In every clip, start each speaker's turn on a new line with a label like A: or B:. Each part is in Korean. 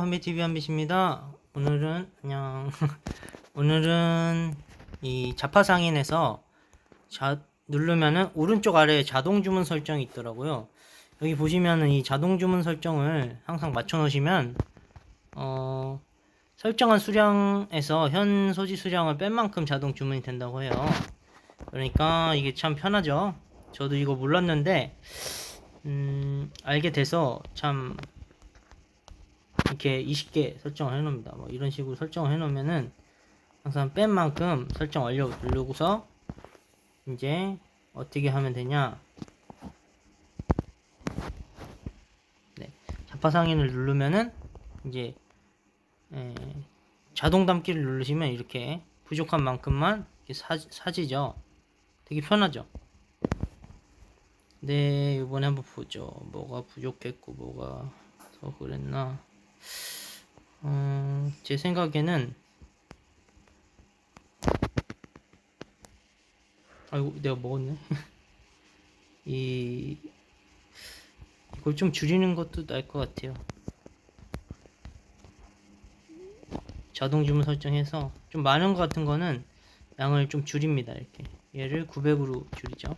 A: 한비TV 한비입니다 오늘은 그냥 오늘은 이 자파상인에서 자, 누르면은 오른쪽 아래에 자동 주문 설정이 있더라고요. 여기 보시면은 이 자동 주문 설정을 항상 맞춰 놓으시면 어 설정한 수량에서 현 소지 수량을 뺀 만큼 자동 주문이 된다고 해요. 그러니까 이게 참 편하죠. 저도 이거 몰랐는데 음, 알게 돼서 참 이렇게 20개 설정을 해놓습니다. 뭐 이런 식으로 설정을 해놓으면은 항상 뺀 만큼 설정 완료 누르고서 이제 어떻게 하면 되냐? 네, 자파상인을 누르면은 이제 에, 자동 담기를 누르시면 이렇게 부족한 만큼만 이렇게 사, 사지죠. 되게 편하죠. 네, 이번에 한번 보죠. 뭐가 부족했고 뭐가 더 그랬나? 어, 제 생각에는 아이고 내가 먹었네. 이 이걸 좀 줄이는 것도 나을 것 같아요. 자동 주문 설정해서 좀 많은 것 같은 거는 양을 좀 줄입니다. 이렇게 얘를 900으로 줄이죠.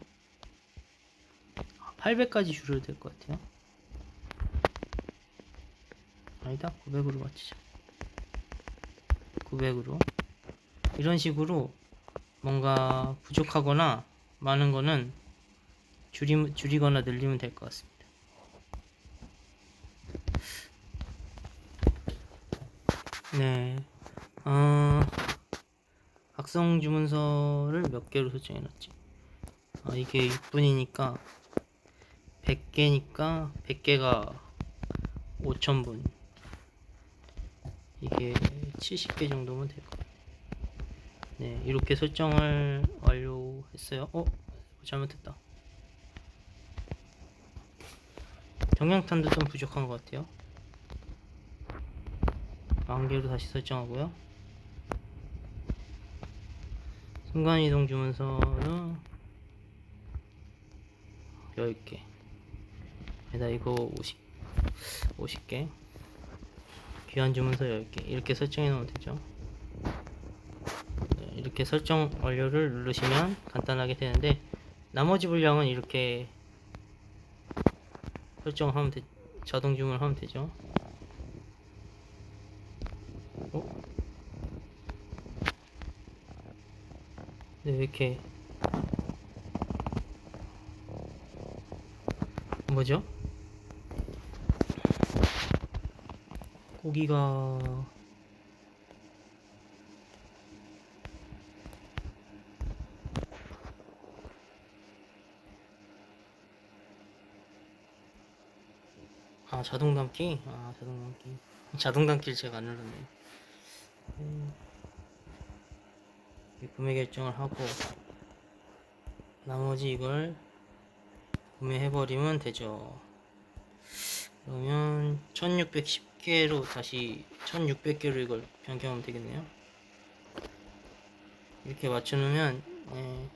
A: 800까지 줄여도 될 것 같아요. 아니다? 900으로 맞추자. 900으로. 이런 식으로 뭔가 부족하거나 많은 거는 줄이, 줄이거나 늘리면 될 것 같습니다. 네. 어, 각성 주문서를 몇 개로 설정해 놨지? 아, 이게 6분이니까 100개니까 100개가 5,000분 이게 70개 정도면 될것 같아요. 네, 이렇게 설정을 완료했어요. 어? 잘못했다. 정량탄도 좀 부족한 것 같아요. 만개로 다시 설정하고요. 순간이동 주문서는 10개. 아니다, 이거 50, 50개. 귀한 주문서 10개 이렇게 설정해 놓으면 되죠 네, 이렇게 설정 완료를 누르시면 간단하게 되는데 나머지 분량은 이렇게 설정하면 되, 자동 주문을 하면 되죠 어? 네, 왜 이렇게 뭐죠? 고기가. 아 자동 담기? 아 자동 담기. 자동 담기를 제가 안 눌렀네. 음, 이 구매 결정을 하고 나머지 이걸 구매해버리면 되죠 1610개로 다시 1600개로 이걸 변경하면 되겠네요. 이렇게 맞춰놓으면 예,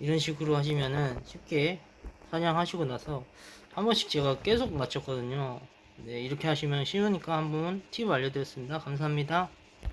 A: 이런 식으로 하시면은 쉽게 사냥하시고 나서 한 번씩 제가 계속 맞췄거든요. 네 이렇게 하시면 쉬우니까 한번 팁 알려드렸습니다. 감사합니다